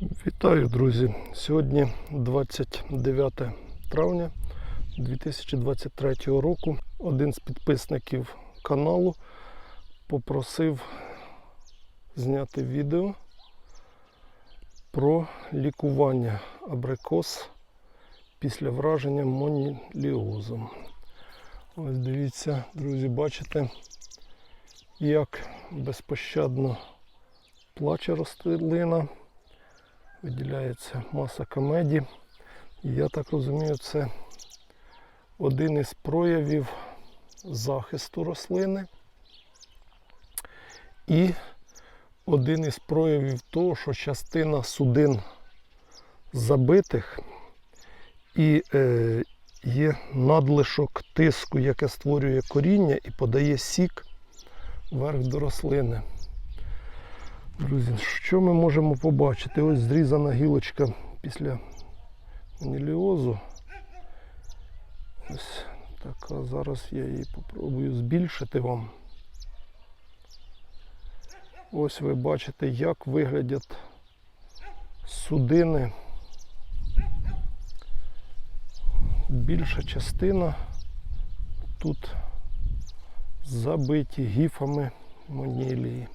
Вітаю, друзі! Сьогодні 29 травня 2023 року. Один з підписників каналу попросив зняти відео про лікування абрикос після враження моніліозом. Ось дивіться, друзі, бачите, як безпощадно плаче рослина виділяється маса комеді. Я так розумію, це один із проявів захисту рослини. І один із проявів того, що частина судин забитих і е, є надлишок тиску, яке створює коріння і подає сік вверх до рослини. Друзі, що ми можемо побачити? Ось зрізана гілочка після аніліозу. Ось така. Зараз я її попробую збільшити вам. Ось ви бачите, як виглядять судини. Більша частина тут забиті гіфами монілії.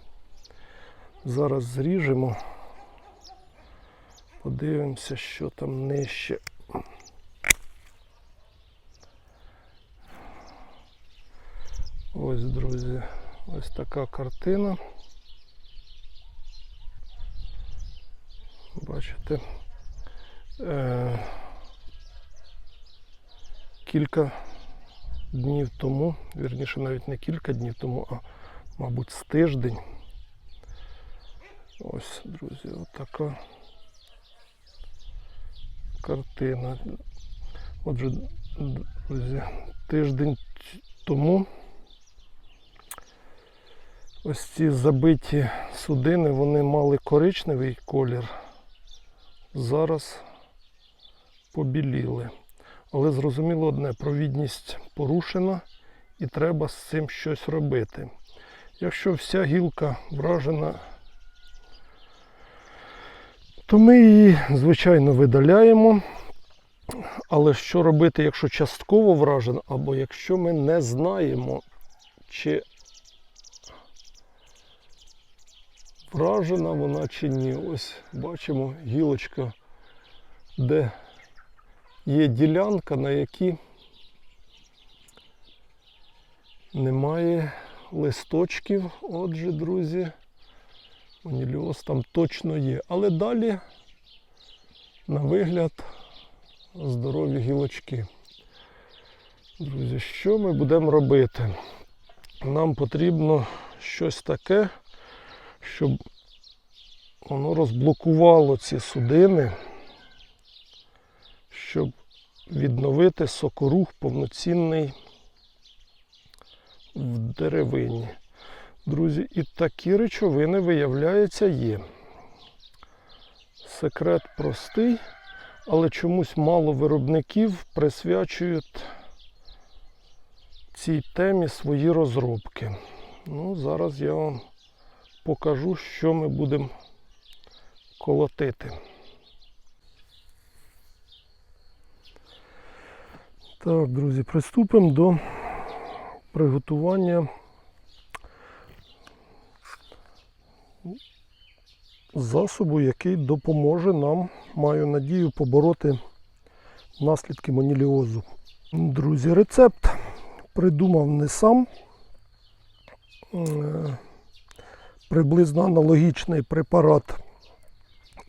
Зараз зріжемо, подивимося, що там нижче. Ось, друзі, ось така картина. Бачите, е- кілька днів тому, вірніше навіть не кілька днів тому, а мабуть з тиждень. Ось, друзі, отака картина. Отже, друзі, тиждень тому ось ці забиті судини, вони мали коричневий колір, зараз побіліли. Але зрозуміло одне, провідність порушена і треба з цим щось робити. Якщо вся гілка вражена то ми її, звичайно, видаляємо. Але що робити, якщо частково вражена, або якщо ми не знаємо, чи вражена вона чи ні. Ось бачимо гілочка, де є ділянка, на якій немає листочків. Отже, друзі. Маніліоз там точно є. Але далі, на вигляд, здорові гілочки. Друзі, що ми будемо робити? Нам потрібно щось таке, щоб воно розблокувало ці судини, щоб відновити сокорух повноцінний в деревині. Друзі, і такі речовини, виявляється, є. Секрет простий, але чомусь мало виробників присвячують цій темі свої розробки. Ну, Зараз я вам покажу, що ми будемо колотити. Так, друзі, приступимо до приготування. Засобу, який допоможе нам, маю надію, побороти наслідки моніліозу. Друзі, рецепт придумав не сам. Е, Приблизно аналогічний препарат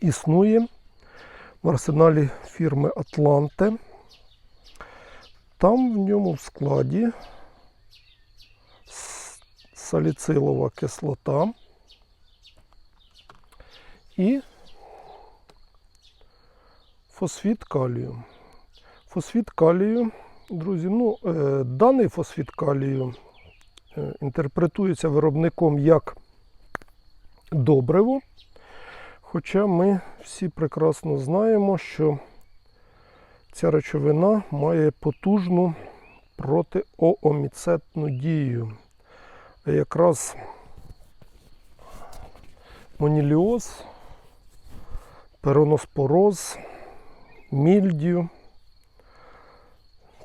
існує в арсеналі фірми Атланте. Там в ньому в складі саліцилова кислота і фосфід калію. Фосфід калію, друзі, ну, е, даний фосфід калію е, інтерпретується виробником як добриво. Хоча ми всі прекрасно знаємо, що ця речовина має потужну протиооміцетну дію. Якраз моніліоз пероноспороз, мільдію,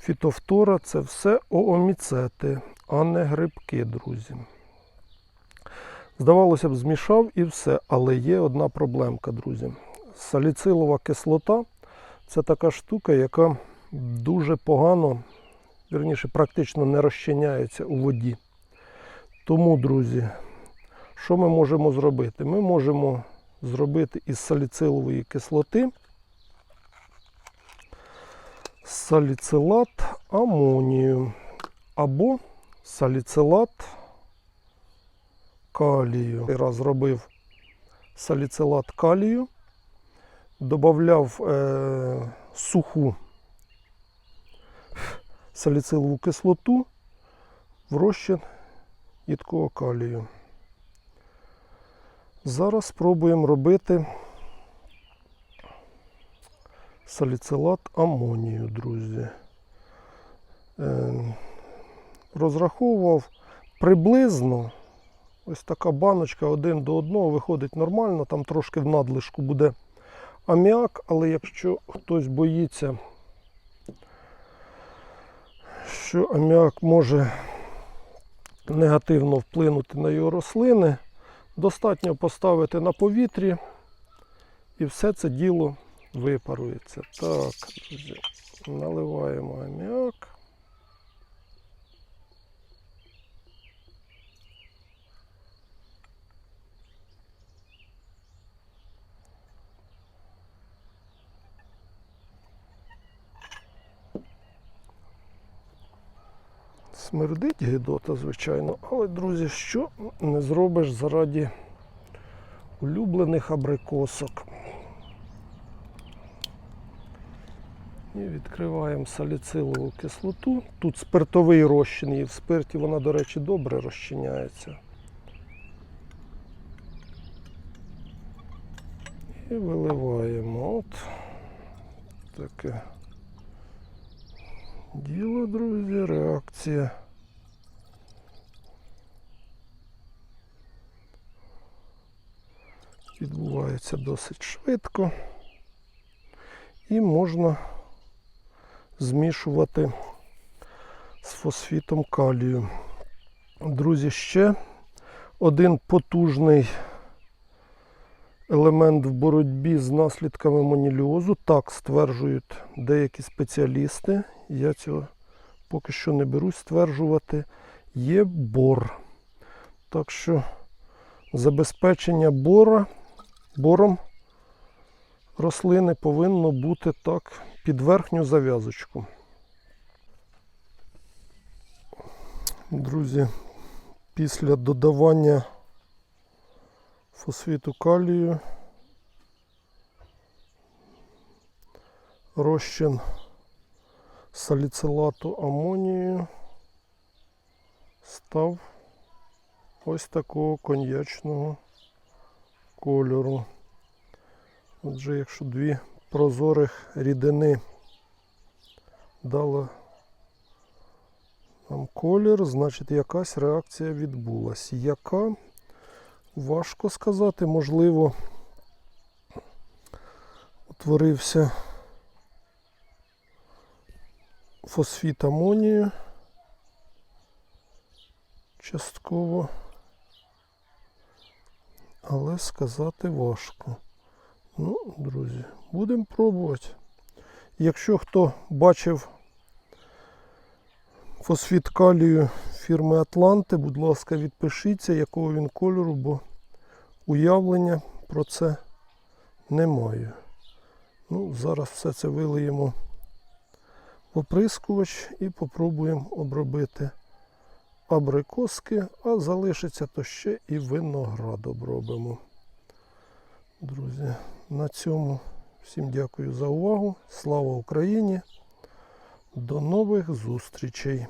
фітофтора це все ооміцети, а не грибки, друзі. Здавалося б, змішав і все, але є одна проблемка, друзі. Саліцилова кислота це така штука, яка дуже погано, вірніше, практично не розчиняється у воді. Тому, друзі, що ми можемо зробити? Ми можемо зробити із саліцилової кислоти саліцилат амонію або саліцилат калію. Я раз робив саліцилат калію, додавав е, суху саліцилову кислоту в розчин їдкого калію. Зараз спробуємо робити саліцилат амонію, друзі. Е, розраховував приблизно ось така баночка один до одного виходить нормально, там трошки в надлишку буде аміак, але якщо хтось боїться, що аміак може негативно вплинути на його рослини, достатньо поставити на повітрі і все це діло випарується. Так, друзі, наливаємо аміак. Смердить гидота, звичайно, але, друзі, що не зробиш заради улюблених абрикосок. І відкриваємо саліцилову кислоту. Тут спиртовий розчин, і в спирті вона, до речі, добре розчиняється. І виливаємо. От таке діло, друзі, реакція. Відбувається досить швидко. І можна змішувати з фосфітом калію. Друзі, ще один потужний елемент в боротьбі з наслідками моніліозу. Так стверджують деякі спеціалісти. Я цього поки що не берусь стверджувати. Є бор. Так що забезпечення бора, бором рослини повинно бути так під верхню зав'язочку. Друзі, після додавання фосфіту калію розчин саліцилату амонію став ось такого коньячного кольору. Отже, якщо дві прозорих рідини дала нам колір, значить якась реакція відбулася. Яка? Важко сказати, можливо, утворився фосфіт амонію частково, але сказати важко. Ну, друзі, будемо пробувати. Якщо хто бачив фосфіт калію фірми Атланти, будь ласка, відпишіться, якого він кольору, бо уявлення про це не маю. Ну, зараз все це вилиємо оприскувач і попробуємо обробити абрикоски, а залишиться то ще і виноград обробимо. Друзі, на цьому всім дякую за увагу. Слава Україні! До нових зустрічей!